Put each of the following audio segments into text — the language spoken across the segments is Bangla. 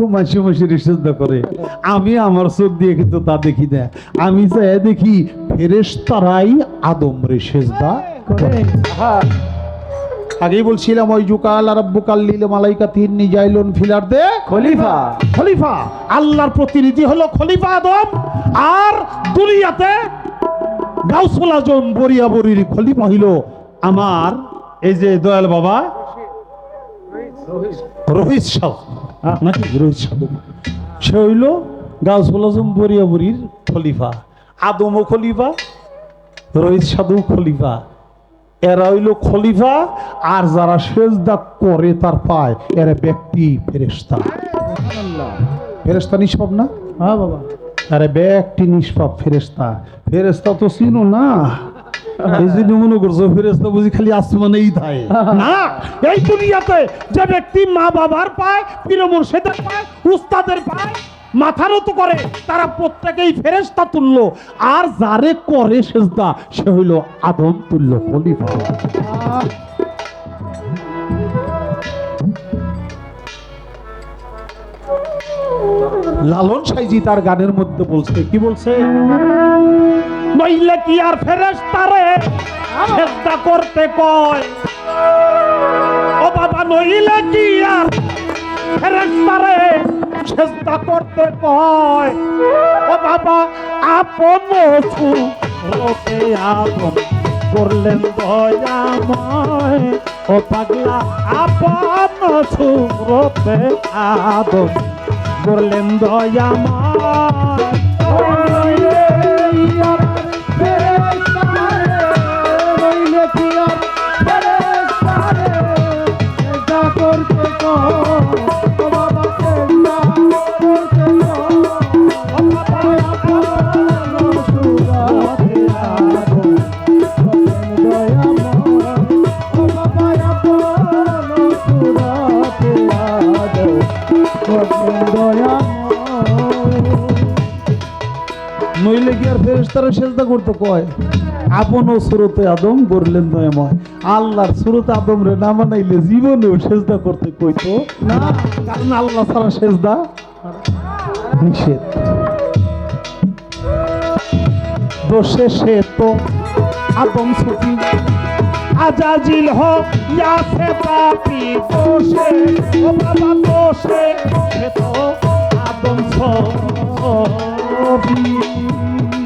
খুব মাসি মাসি সেজদা করে। আমি আমার চোখ দিয়ে কিন্তু তা দেখি না। আমি যাই দেখি ফেরেশতারাই আদম রে সেজদা করে। আগেই বলছিলাম ওই জুকাল আর আব্বুকাল লিল মালাইকা তিন নিজাইলুন ফিলার দে খলিফা। খলিফা। আল্লাহর প্রতিনিধি হলো খলিফা আদম আর দুনিয়াতে গাউসুল আজম বরিয়া বরির খলিফা হইল আমার এই যে দয়াল বাবা। রোহিত সাহ নাকি? রোহিত সাধু সে হইল গাউসুল আজম বরিয়া বরির খলিফা আদমও খলিফা রোহিত সাধু খলিফা। এরা হইল খলিফা আর যারা সেজদা করে তার পায় এরা ব্যক্তি ফেরেস্তা ফেরেস্তা নিষ্পাপ না? হ্যাঁ বাবা। আরে ব্যক্তি নিষ্পাপ ফেরেস্তা ফেরেস্তা তো চিনো না। এই মনে করছ ফেরেস্তা বুঝি খালি আসমানেই থাকে না এই দুনিয়াতে যে ব্যক্তি মা বাবার পায় পীর মুর্শিদের পায় উস্তাদের পায় মাথা নত করে তারা প্রত্যেকেই ফেরেস্তা তুল্য। আর যারে করে সেজদা সে হইল আদম তুল্য খলিফা। লালন সাইজি তার গানের মধ্যে বলছে কি বলছে? নইলে কি আর ফেরেস্তারে চেষ্টা করতে কয়? ও বাবা, নইলে কি আর ফেরেস্তারে চেষ্টা করতে কয়? ও বাবা, আপন রূপে আপন করলেন দয়াময় ও পাগলা, আপন রূপে আদম করলেন দয়াময় ফেরেস্তারা সেজদা করতে কয়? আপন ও সুরতে আদম গড়লেন দয়াময়। আল্লাহর সুরতে আদম রে না বানাইলে জীবনেও সেজদা করতে কইতো না, কারণ আল্লাহ ছাড়া সেজদা নিষেধ। দোষে সে তো আদম সুফি, আজাজিল হো ইয়া সে পাপি দোষে ও বাবা দোষে সে তো আদম সুফি।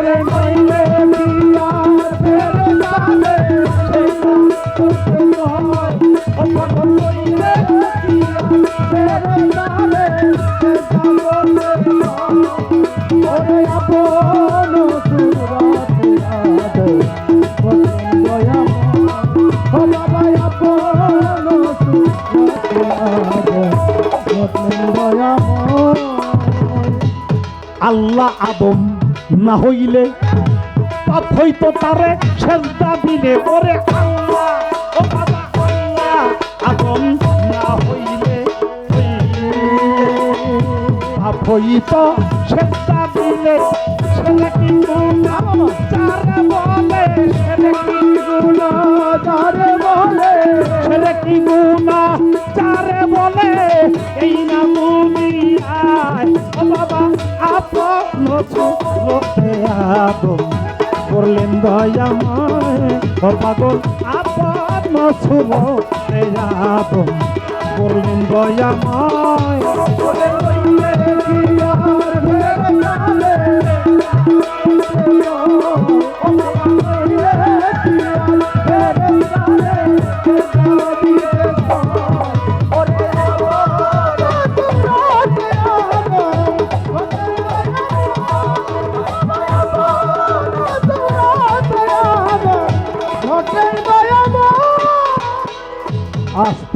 নইলে দিয়ার তারে সেজদা দিলে ওরে আল্লাহ ও বাবা আল্লাহ আদম না হইলে। পাপ হইতো সেজদা দিলে সেটা কি গুণা যারে বলে সেটা কি গুণা যারে বলে সেটা কি গুণা যারে বলে। এই না তুমি আয় ও বাবা আদম করলেন দয়াময় ও পাগল আপন আদম করলেন দয়াময়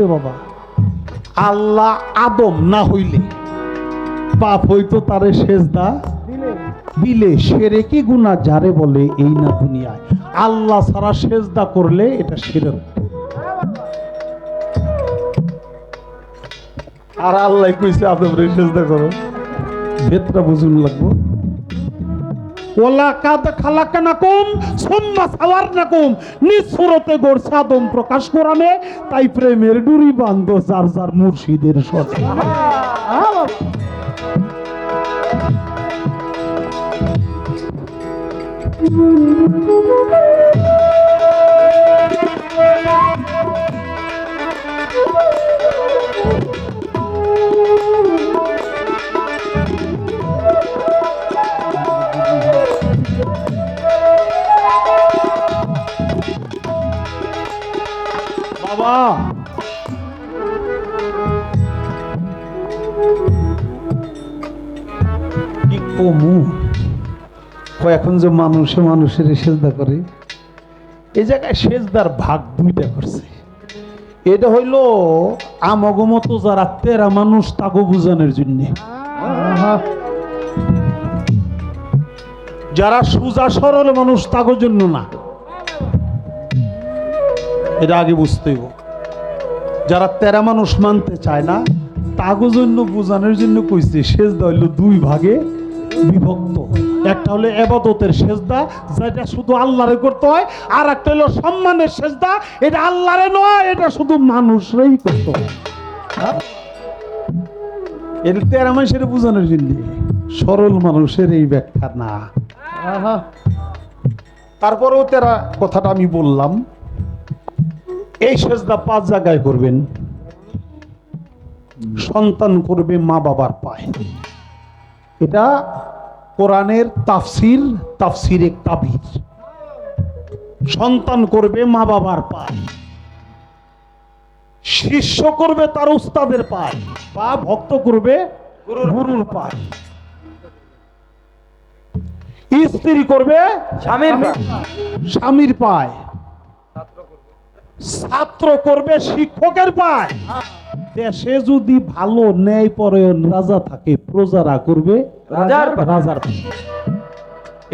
আসতে বাবা? আল্লাহ আদম না হইলে। বাপ হইতো তারে সেজদা দিলে। সেরে কি গুণা যারে বলে এই না দুনিয়ায়। আল্লাহ ছাড়া সেজদা করলে এটা সেরে আর আল্লাহ কইছে আপনাদের সেজদা করো। ভেতরা বুঝুন লাগবো। ওলা কাদ খালাকানাকুম, সুম্মা সাওয়ারনাকুম। নিসুরতে গড়ছে আদম প্রকাশ কোরআনে তাই প্রেমের ডুরি বান্ধ যার যার মুর্শিদের সাথে। বাবা। কি কমু? এখন যে মানুষে মানুষের সেজদা করে এই জায়গায় সেজদার ভাগ দুইটা করছে। এটা হইল আমগমত যারা তেরা মানুষ তাকে বুঝানোর জন্যে। যারা সুজা সরল মানুষ তাকে জন্য না। এটা আগে বুঝতেই যারা তেরা মানুষ মানতে চায় না তাগো জন্য বোঝানোর জন্য কইছে সেজদা হইল দুই ভাগে বিভক্ত। একটা হলো এবাদতের সেজদা যেটা শুধু আল্লাহরে করতে হয় আর একটা হলো সম্মানের সেজদা। এটা আল্লাহরে নয় এটা শুধু মানুষরাই করতে হয়। হ্যাঁ? এটা তেরা মানুষের বোঝানোর জন্য। সরল মানুষের এই ব্যাখ্যা না। তারপরেও তেরা কথাটা আমি বললাম। এই সেজদা পাঁচ জায়গায় করবেন। সন্তান করবে মা বাবার পায়। এটা কোরআনের তাফসির তাফসিরে কাবির সন্তান করবে মা বাবার পায়। শিষ্য করবে তার উস্তাদের পায়। বা ভক্ত করবে গুরুর পায়। স্ত্রী করবে স্বামীর স্বামীর পায়। ছাত্র করবে শিক্ষকের পায়। দেশে যদি ভালো ন্যায় পরায়ণ রাজা থাকে প্রজারা করবে রাজার রাজার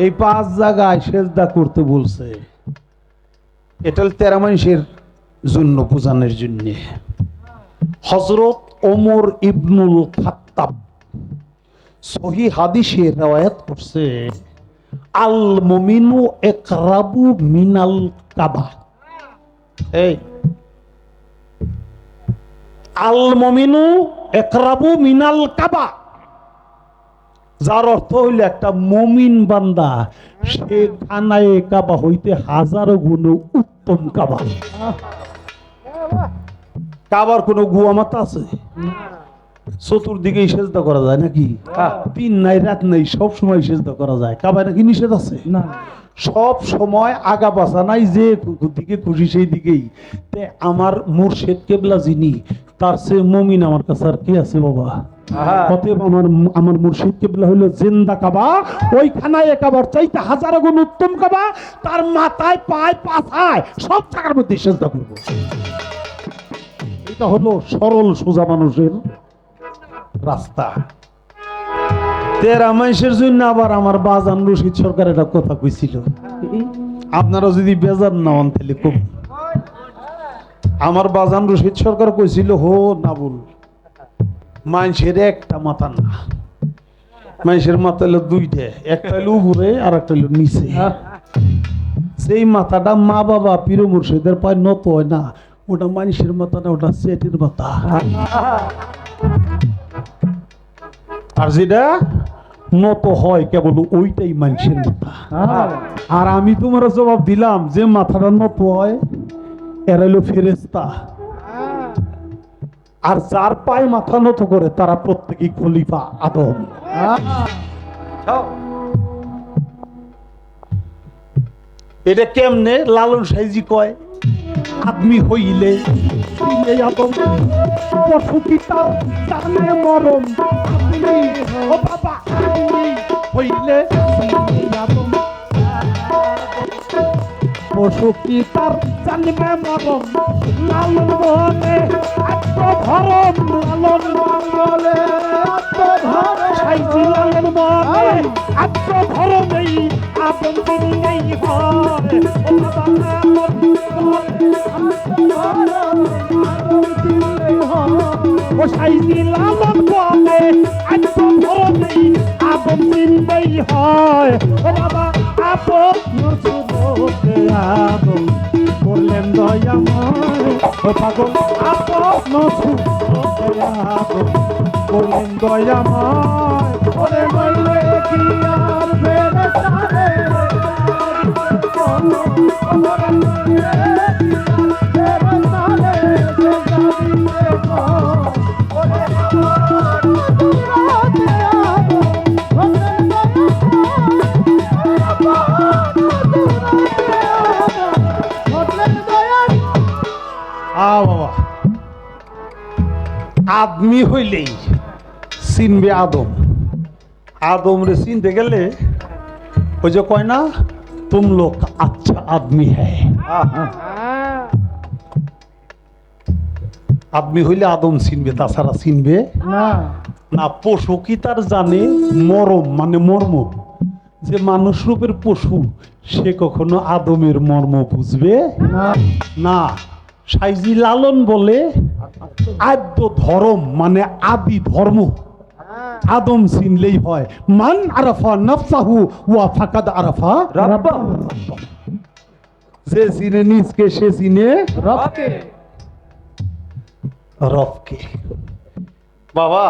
এই পাঁচ জায়গায় সেজদা করতে বলছে। এটা তেরা মানুষের জন্য বোঝানোর জন্য। হজরত ওমর ইবনুল খাত্তাব সহি হাদিসে রেওয়ায়াত করছে আল মুমিনু একরাবু মিনাল কাবা এই। আল মুমিনু একরাবু মিনাল কাবা। যার অর্থ হইল একটা মমিন বান্দা সে খানায় কাবা হইতে হাজারো গুণ উত্তম কাবা। কাবার কোনো গুয়ামাত আছে? চতুর্দিকে সেজদা করা যায় নাকি? দিন নাই রাত নাই সব সময় সেজদা করা যায়। কাবায় নাকি নিষেধ আছে? না। সব সময় আগা পাছা নাই যে দিকে খুশি সেই দিকেই। তে আমার মুর্শেদ কেবলা যিনি তার সে মমিন আমার কাছে আর কি আছে বাবা? অতএব আমার আমার মুর্শিদ কেবলা জিন্দা কাবা ওইখানায় একাবার চাইতে হাজারো গুণ উত্তম কাবা তার মাথায় পায় পাছায় সব জায়গার মধ্যে সেজদা করব। এটা হলো সরল সোজা মানুষের রাস্তা। তেরা মাইশের জন্য আবার আমার বাজান রশিদ সরকার একটা কথা কইছিল। আপনারা যদি বেজার না হন তাহলে খুব আমার বাজান রশিদ সরকার কইছিল, হো, নাবুল, মানুষের একটা মাথা না। মানুষের মাথা হলো দুইটা, একটা হলো উপরে আর একটা হলো নিচে। সেই মাথাটা মা বাবা পীর মুর্শিদের পায় নত হয় না, ওটা মানুষের মাথা না, ওটা সেটের মাথা। আর যেটা নত হয় কেবল ওইটাই মানুষের মাথা আর আমি তোমার জবাব দিলাম যে মাথাটা নত হয় এরা হলো ফেরেস্তা আর যার পায়ে মাথা নত করে তারা প্রত্যেকেই খলিফা আদম। এটা কেমনে লালন সাইজি কয়? আদমি হইলে পশু পিতা জানে মরম ও বাবা হইলে পশু পিতার জানবে মরম লালন বলে আত্মধরম লালন বলে ও সাইজি লালন বলে আত্মধরণেই আপন চিনলেই হয়। ও বাবা, আপন নসুরতে আপন করলেন দয়াময় ও পাগল, আপন নসুরতে আপন করলেন দয়াময় ওরে বললে কি আর ফেরেশতারে আ আদমি হইলেই চিনবে আদম। আদম রে চিনতে গেলে ওই যে কয় না তুম লোক আচ্ছা আদমি হ্যায়। আদমি হইলে আদম চিনবে তাছাড়া চিনবে না। না পশু কি তার জানে? মরম মানে মর্ম। যে মানুষ রূপের পশু সে কখনো আদমের মর্ম বুঝবে না। না। সাইজি লালন বলে আদ্য ধর্ম মানে আদি ধর্ম। আদম চিনলেই হয়। মান আরাফা নফসাহু ওয়া ফাকাদ আরাফা রাব্বা যে চিনে নিজকে সে চিনে রবকে। রবকে। বাবা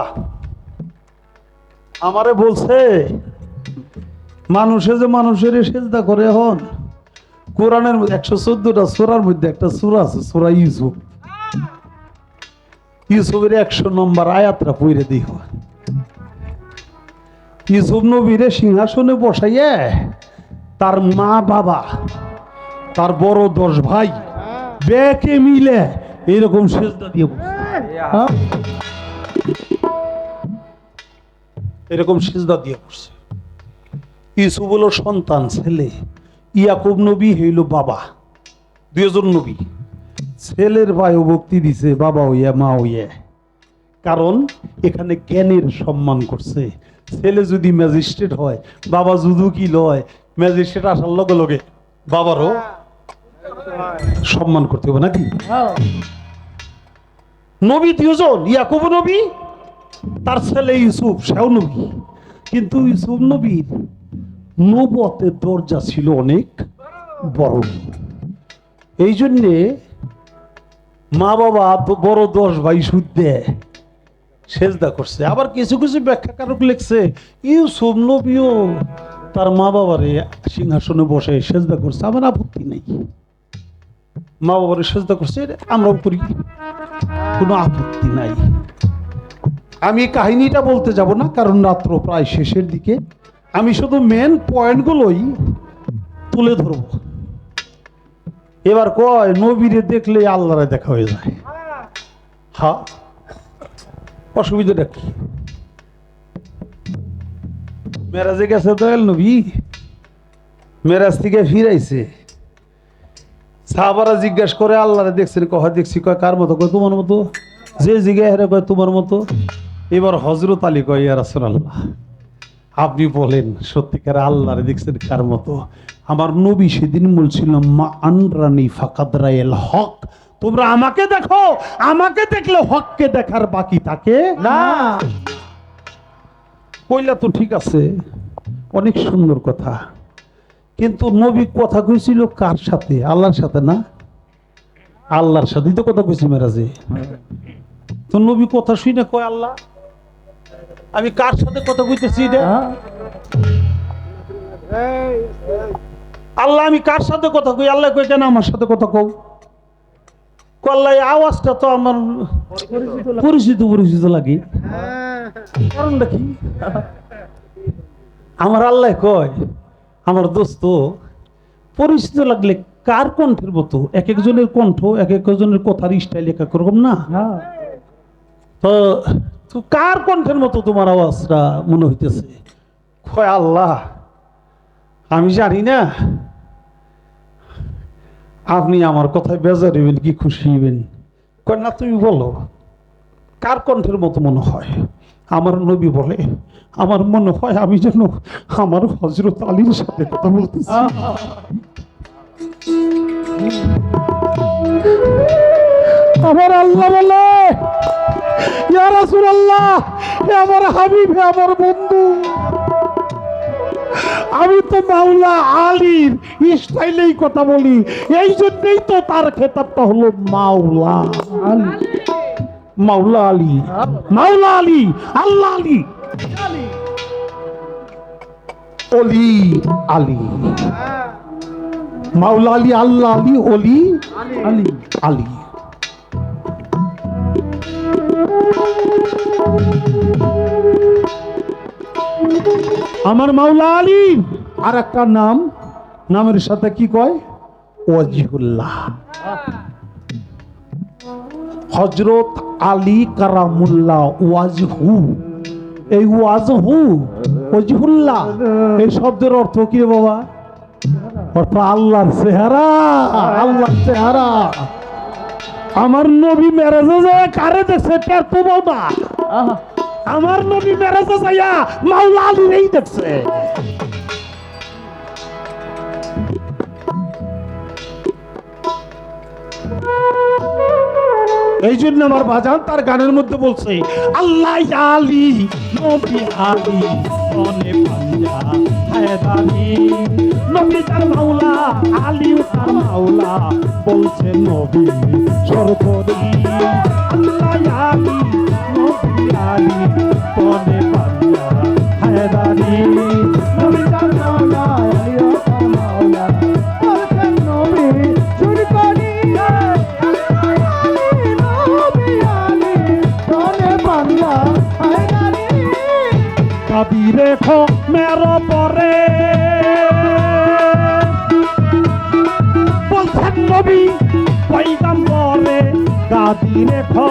আমারে বলছে মানুষে যে মানুষের সেজদা করে এখন। কোরআনের একশো চোদ্দটা সোরার মধ্যে একটা সুরা আছে, সোরা ইউসুফ। ইউসুফের একশো নম্বর আয়াতটা পইরে দিই ইউসুফ নবীরে সিংহাসনে বসাইয়ে তার মা বাবা, তার বড় দশ ভাই, বেকে মিলে এইরকম সেজদা দিয়ে? এরকম সিজদা দিয়ে পড়ছে ইসুফ হলো সন্তান, ছেলে। ইয়াকুব নবী হইল বাবা দুজন নবী। ছেলের ভাইও ভক্তি দিছে, বাবা হইয়া, মা হইয়া। কারণ এখানে জ্ঞানের সম্মান করছে। ছেলে যদি ম্যাজিস্ট্রেট হয়, বাবা যুদু কি লয় ম্যাজিস্ট্রেট আসার লগে লগে বাবারও সম্মান করতে হবে নাকি। নবী দুজন ইয়াকুব নবী, তার ছেলে ইউসুফ, সেও নবী। কিন্তু ইউসুফ নবীর নবতের দরজা ছিল অনেক বড়। এই জন্যে মা বাবা বড় দশ ভাই সুদ দেয়, সেজদা করছে। আবার কিছু কিছু ব্যাখ্যাকারক লিখছে, ইউসুফ নবীও তার মা বাবারে সিংহাসনে বসে সেজদা করছে, আমার আপত্তি নেই। মা বাবারে সেজদা করছে আমরাও করি, কোনো আপত্তি নাই। আমি কাহিনীটা বলতে যাব না, কারণ রাত্র প্রায় শেষের দিকে। আমি শুধু মেন পয়েন্টগুলোই তুলে ধরব। এবার কয়, নবীরে দেখলে আল্লাহরে দেখা হয়ে যায়। হ্যাঁ অসুবিধাটা কি মেরাজে গেছে দয়াল নবী, মেরাজ থেকে ফিরাইছে। সাহাবারা জিজ্ঞাসা করে, আল্লাহরে দেখছেন? কহা দেখছি। কয়, কার মতো? কয়, তোমার মতো? যে জিজ্ঞাসা কয়, তোমার মতো? এবার হজরত আলী কয়, ইয়া রাসূলুল্লাহ। আপনি বলেন সত্যিকার আল্লাহরে দেখছেন কার মতো? আমার নবী সেদিন বলছিল মা আনরানি ফাকাদ রায়েল হক। তোমরা আমাকে দেখো আমাকে দেখলে হককে দেখার বাকি থাকে না। কইলা তো ঠিক আছে অনেক সুন্দর কথা। কিন্তু নবী কথা কইছিল কার সাথে? আল্লাহর সাথে না? আল্লাহর সাথেই তো কথা কইছি মেরাজে। তো নবী কথা শুনে কয় আল্লাহ? আমি কার সাথে কথা কইতেছি রে হ্যাঁ? আল্লাহ আমি কার সাথে কথা কই? আল্লাহ কই কেন আমার সাথে কথা কও। কল্লাই আওয়াজটা তো আমার পরিচিত পরিচিত লাগে। কারণটা কি? আমার আল্লাহ কয় আমার দোস্ত পরিচিত লাগলে কার কণ্ঠের মতো? এক একজনের কণ্ঠ এক একজনের কথার স্টাইল এক এক রকম না? হ্যাঁ। তো কার কণ্ঠের মতো তোমার আওয়াজটা মনে হইতেছে? কয় আল্লাহ আমি জানি না। আপনি আমার কথায় বেজার হইবেন কি খুশি হইবেন? কয় না তুমি বলো কার কণ্ঠের মতো মনে হয়? আমার নবী বলে আমার মনে হয় আমি যেন আমার হজরত আলীর সাথে কথা বলতেছি। আমার আল্লাহ বলে আমার হাবিব আমার বন্ধু। আমি তো মাওলা আলীর স্টাইলেই কথা বলি, এই জন্যই তো তার খেতাবটা হলো মাওলা আলী। মাওলা আলী মাওলা আলী, আল্লাহ আলী। অলি আলী। মাওলা আলী, আল্লাহ আলী, অলি আলী। আলী। আমার মাওলা আলী। আর একটা নাম, নামের সাথে কি কয়? ওয়াজিহুল্লাহ। হজরত আলী কারামুল্লাহ, ওয়াজহু। এই ওয়াজহু, ওয়াজিহুল্লাহ, এই শব্দের অর্থ কি বাবা? অর্থ আল্লাহর চেহারা আল্লাহর চেহারা। আমার নবী মেরেজে কারে দেখছে টের তো বাবা? আমার নবী মেরেজে যাইয়া মাওলা আলীর এই দেখছে। এই জন্য আমার বাজান তার গানের মধ্যে বলছে, আল্লাহ আলী, নবী আলী মনে পাঞ্জা, হায়দারি। নবী তার মাওলা আলী তার মাওলা, বলছে, নবী সরকরি আল্লাহ আলী, নবী আলী মনে পাঞ্জা হায়দারি। নবী তার মাওলা আলী তার মাওলা বলছেন পরে রেখো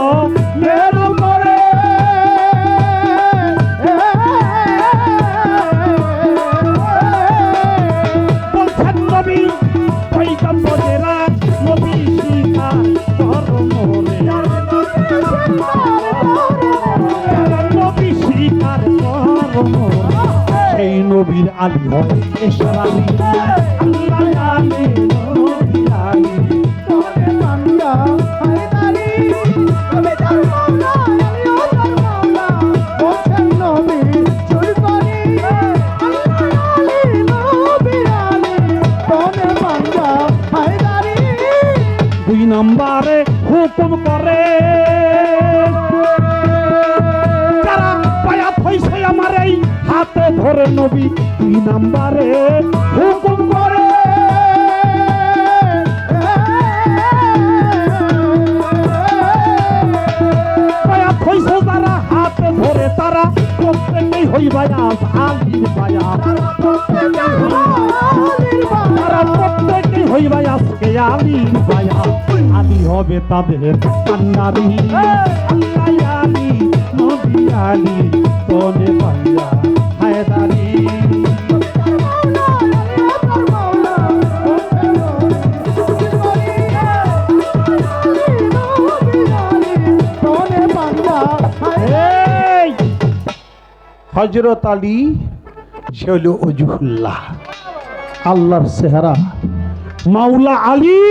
আলী হয়। এসর আলী হাতে ধরে নবী দুই নাম্বারে হুকুম করে। হাতে ধরে তারা প্রত্যেকেই হইবা আজ আলির বায়া। তারা প্রত্যেকেই হইবা আজকে আলির বায়া। আলী হবে তাদের কান্নারি। আল্লাহ আলী পাইয়া হজরত আলী, সে হলো অজুহুল্লাহ, আল্লাহর চেহারা। মাওলা আলী,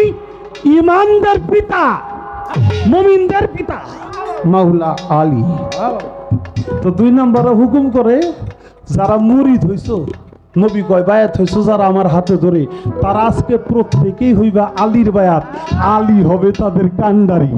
ইমানদের পিতা, মুমিনদের পিতা। মাওলা আলী। তো দুই নম্বরে হুকুম করে, যারা মুরিদ হইছ, নবী কয়, বায়াত হইছ যারা আমার হাতে ধরে, তারা আজকে প্রত্যেকেই হইবা আলীর বায়াত। আলী হবে তাদের কান্ডারি